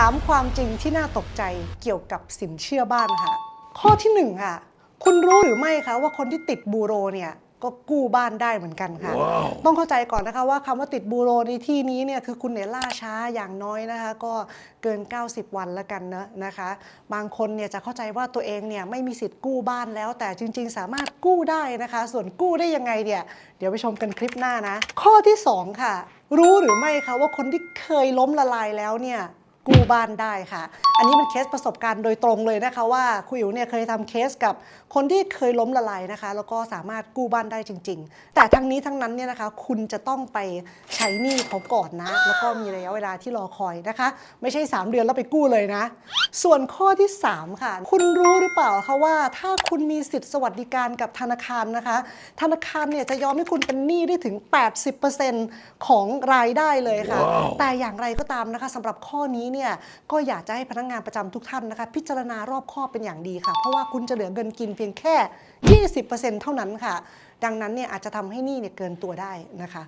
3 ความจริงที่น่าตกใจเกี่ยวกับสินเชื่อบ้านค่ะ ข้อที่1ค่ะ คุณรู้หรือไม่คะว่าคนที่ติดบูโรเนี่ยก็กู้บ้านได้เหมือนกันค่ะต้องเข้าใจก่อนนะคะว่าคำว่าติดบูโรในที่นี้เนี่ยคือคุณเนี่ยล่าช้าอย่างน้อยนะคะ ก็เกิน 90 วันแล้วกันนะนะคะ บางคนเนี่ยจะเข้าใจว่าตัวเองเนี่ยไม่มีสิทธิ์กู้บ้านแล้ว แต่จริง ๆ สามารถกู้ได้นะคะ ส่วนกู้ได้ยังไงเนี่ยเดี๋ยวไปชมกันคลิปหน้านะ ข้อที่ 2 ค่ะ รู้หรือไม่คะว่าคนที่เคยล้มละลายแล้วเนี่ย กู้บ้านได้ค่ะ อันนี้เป็นเคสประสบการณ์โดยตรงเลยนะคะว่าคุยอิ๋วเนี่ยเคยทำเคสกับคนที่เคยล้มละลายนะคะ แล้วก็สามารถกู้บ้านได้จริง ๆ แต่ทั้งนี้ทั้งนั้นเนี่ยนะคะ คุณจะต้องไปใช้หนี้เขาก่อนนะ แล้วก็มีระยะเวลาที่รอคอยนะคะ ไม่ใช่ 3 เดือนแล้วไปกู้เลยนะ ส่วนข้อที่ 3 ค่ะ คุณรู้หรือเปล่าคะว่า ถ้าคุณมีสิทธิ์สวัสดิการกับธนาคารนะคะ ธนาคารเนี่ยจะยอมให้คุณเป็นหนี้ได้ถึง 80%ของรายได้เลยค่ะแต่อย่างไรก็ตามนะคะสำหรับข้อนี้เนี่ยก็อยากจะให้พนักงานประจำทุกท่านนะคะ พิจารณารอบคอบเป็นอย่างดีค่ะ เพราะว่าคุณจะเหลือเงินกินเพียงแค่ 20%เท่านั้นค่ะ ดังนั้นเนี่ยอาจจะทำให้หนี้เนี่ยเกินตัวได้นะคะ